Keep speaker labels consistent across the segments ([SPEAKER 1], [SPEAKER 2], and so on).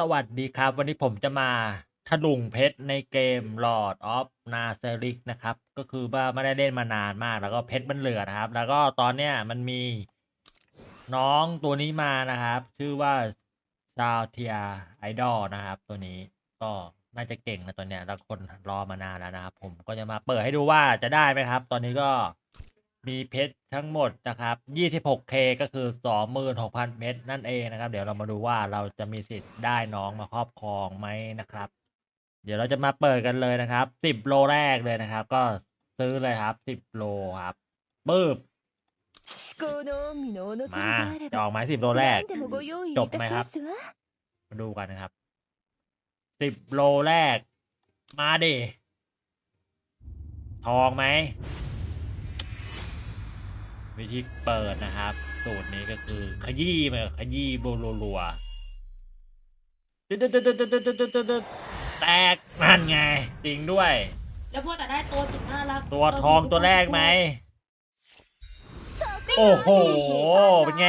[SPEAKER 1] สวัสดีครับ วันนี้ผมจะมาถลุงเพชรในเกม Lord of n a s e r i c นะครับ ก็คือว่าไม่ได้เล่นมานานมากแล้วก็เพชรมันเหลือนะครับ แล้วก็ตอนเนี้ยมันมีน้องตัวนี้มานะครับ ชื่อว่าซาวเทียไอดอลนะครับ ตัวนี้ก็น่าจะเก่งนะตัวเนี้ยแล้วคนรอมานานแล้วนะครับ ผมก็จะมาเปิดให้ดูว่าจะได้ไหมครับ ตอนนี้ก็ มีเพชรทั้งหมดนะครับ 26K ก็คือ 26,000 เพชรนั่นเองนะครับ เดี๋ยวเรามาดูว่าเราจะมีสิทธิ์ได้น้องมาครอบครองไหมนะครับ เดี๋ยวเราจะมาเปิดกันเลยนะครับ 10 โลแรกเลยนะครับ ก็ซื้อเลยครับ 10 โลครับปึ๊บมาจออกไม้10 โลแรก จบไหมครับ มาดูกันนะครับ 10 โลแรก มาดิ ทองไหม วิธีเปิดนะครับ สูตรนี้ก็คือ ขยี้ไปขยี้บโลลัวๆแตกนั่นไงจริงด้วย
[SPEAKER 2] แล้วพวกแต่ได้ตัวสุดน่ารัก
[SPEAKER 1] ตัวทองตัวแรกไหม โอ้โห เป็นไง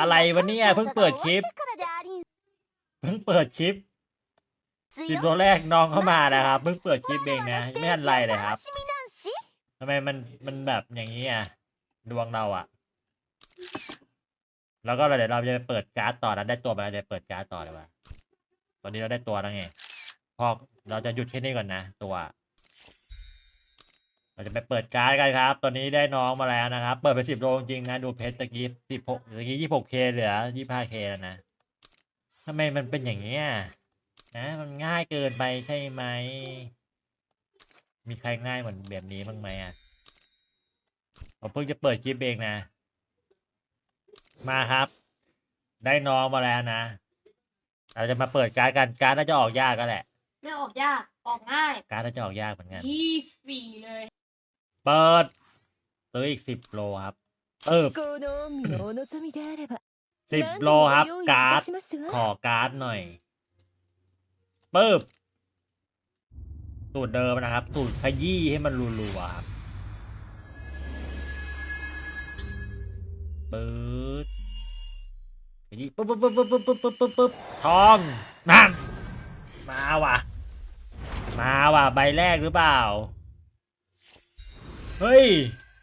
[SPEAKER 1] อะไรวะเนี่ยเพิ่งเปิดคลิป เพิ่งเปิดคลิปสิบตัวแรกน้องเข้ามานะครับ เพิ่งเปิดคลิปเองนะ ไม่ทันไรเลยครับำไมมันมันแบบอย่างนี้อะ ดวงเราอะ แล้วก็เดี๋ยวเราจะไปเปิดการ์ดต่อนะได้ตัวมาแล้วเดี๋ยวเปิดการ์ดต่อเลยว่ะตอนนี้เราได้ตัวแล้วไงพอเราจะหยุดแค่นี้ก่อนนะตัว เราจะไปเปิดการ์ดกันครับ ตอนนี้ได้น้องมาแล้วนะครับ เปิดไปสิบโลจริงนะดูเพชรตะกี้สิบหกตะกี้ยี่หกเคเหลือยี่ห้าเคแล้วนะทำไมมันเป็นอย่างนี้ยนะ มันง่ายเกินไปใช่ไหม มีใครง่ายเหมือนแบบนี้บ้างไหมอะผมเพิ่งจะเปิดคลิปเองนะ มาครับ ได้น้องมาแล้วนะ เราจะมาเปิดการ์ดกัน การ์ดน่าจะออกยากก็แหละ
[SPEAKER 2] ไม่ออกยาก ออกง่าย
[SPEAKER 1] การ์ดน่าจะออกยากเหมือนกัน
[SPEAKER 2] ยี่ฟรีเลย
[SPEAKER 1] เปิดซื้ออีกสิบโลครับเออสิบโลครับ การ์ด ขอการ์ดหน่อยปึ๊บ สูตรเดิมนะครับ สูตรขยี้ให้มันรัวๆครับปึ๊ดขยี้ปึ๊บปึ๊บปึ๊บปึ๊บปึ๊บปึ๊บปึ๊บปึ๊บทองนั่นมาว่ะ มาว่ะ ใบแรกหรือเปล่า เฮ้ย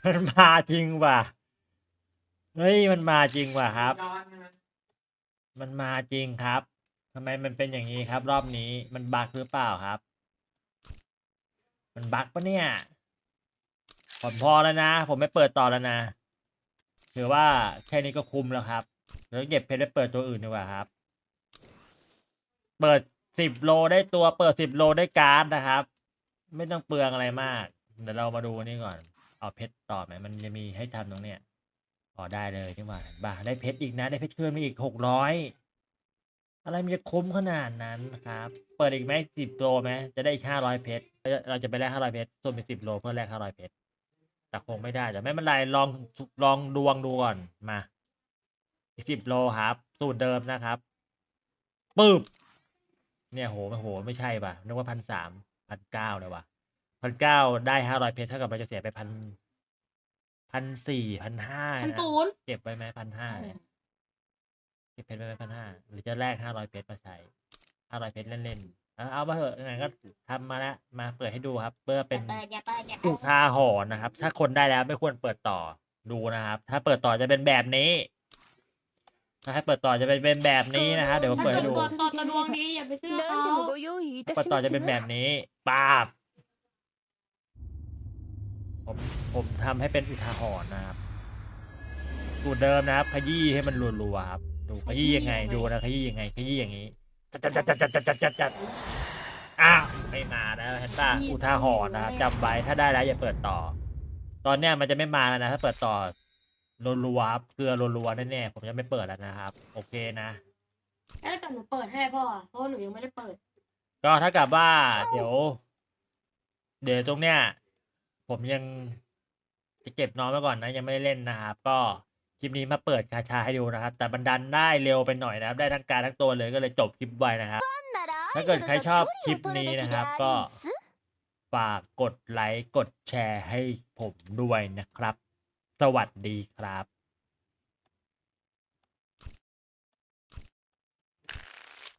[SPEAKER 1] มันมาจริงว่ะ เฮ้ย มันมาจริงว่ะครับ มันมาจริงครับทำไมมันเป็นอย่างนี้ครับ รอบนี้มันบักหรือเปล่าครับ มันบั๊กปะเนี่ยผมพอแล้วนะ ผมไม่เปิดต่อแล้วนะถือว่าแค่นี้ก็คุ้มแล้วครับเดี๋ยวเก็บเพชรไปเปิดตัวอื่นดีกว่าครับ เปิดสิบโลได้ตัว เปิดสิบโลได้การ์ดนะครับ ไม่ต้องเปลืองอะไรมาก เดี๋ยวเรามาดูนี่ก่อน เอาเพชรต่อไหมมันจะมีให้ทำตรงเนี้ยพอได้เลยที่ว่าบ้าได้เพชรอีกนะ ได้เพชรคืนมาอีกหกร้อย อะไรมันจะคุ้มขนาดนั้นครับ เปิดอีกไหมสิบโลไหมจะได้อีกห้าร้อยเพชร เราจะไปแลกห้าร้อยเพชรส่วนเป็นสิบโลเพื่อแลกห้าร้อยเพชร แต่คงไม่ได้ แต่ไม่เป็นไร ลองลองดวงดูก่อน มา อีกสิบโลครับ สูตรเดิมนะครับปึ๊บ เนี่ยโหโห ไม่ใช่ป่ะ นึกว่าพันสามพันเก้าเลยว่ะพันเก้าได้ห้าร้อยเพชรเท่ากับเราจะเสียไปพันพันสี่พันห้า
[SPEAKER 2] พัน
[SPEAKER 1] นะ
[SPEAKER 2] ศูนย์
[SPEAKER 1] เก็บไว้ไหมพันห้าเนี่ยเก็ บเพชรไว้ไหมพันห้าหรือจะแลกห้าร้อยเพชรมาใช้ห้าร้อยเพชรเล่นๆเอาเอามาเถอะยังไงก็ทำมาแล้วมาเปิดให้ดูครับ เพื่อเป็น
[SPEAKER 2] อย่าเปิดอย่าเปิดอย่าเปิ
[SPEAKER 1] อุ
[SPEAKER 2] ด
[SPEAKER 1] ทาหรณ์นะครับ ถ้าคนได้แล้วไม่ควรเปิดต่อดูนะครับ ถ้าเปิดต่อจะเป็นแบบนี้ ถ้าให้เปิดต่อจะเป็นเป็นแบบนี้นะครับเดี๋ยวผม
[SPEAKER 2] ถ้า
[SPEAKER 1] เปิด
[SPEAKER 2] เกิด
[SPEAKER 1] ให้ดู
[SPEAKER 2] ตัวตัวตัวดวงดีอย่าไปซื้อเขา
[SPEAKER 3] 何でもご用意いた
[SPEAKER 1] เปิด
[SPEAKER 3] し
[SPEAKER 1] ต่อ
[SPEAKER 3] ます
[SPEAKER 1] จะเป็นแบ
[SPEAKER 3] わ
[SPEAKER 1] บนี้ปาบผมผมทำให้เป็นอุทาหรณ์นะครับสูตรเดิมนะครับ ขยี้ให้มันรัวๆครับ ดูขยี้ยังไงดูนะขยี้ยังไงขยี้อย่างนี้จัดจัดจัดจัดจัดจัดจัดจัดอ้าวไม่มานะเห็นป่ะอุทาหรณ์นะครับจำไว้ถ้าได้แล้วอย่าเปิดต่อ ตอนเนี้ยมันจะไม่มาแล้วนะถ้าเปิดต่อรัวๆครับเกลือรัวๆแน่ๆผมจะไม่เปิดแล้วนะครับ โอเคนะ
[SPEAKER 2] แล้วถ้าเกิดหนูเปิดให้พ่อเพราะว่าหนูยังไม่ได้เปิด
[SPEAKER 1] ก็ถ้ากับว่า เดี๋ยว เดี๋ยวตรงเนี้ย ผมยังจะเก็บน้องไว้ก่อนนะ ยังไม่ได้เล่นนะครับก็ คลิปนี้มาเปิดคาชาให้ดูนะครับ แต่บันดันได้เร็วไปหน่อยนะครับ ได้ทั้งการทั้งตัวเลยก็เลยจบคลิปไว้นะครับ ถ้าเกิดใครชอบคลิปนี้นะครับ ก็ฝากกดไลค์กดแชร์ให้ผมด้วยนะครับ สวัสดีครับ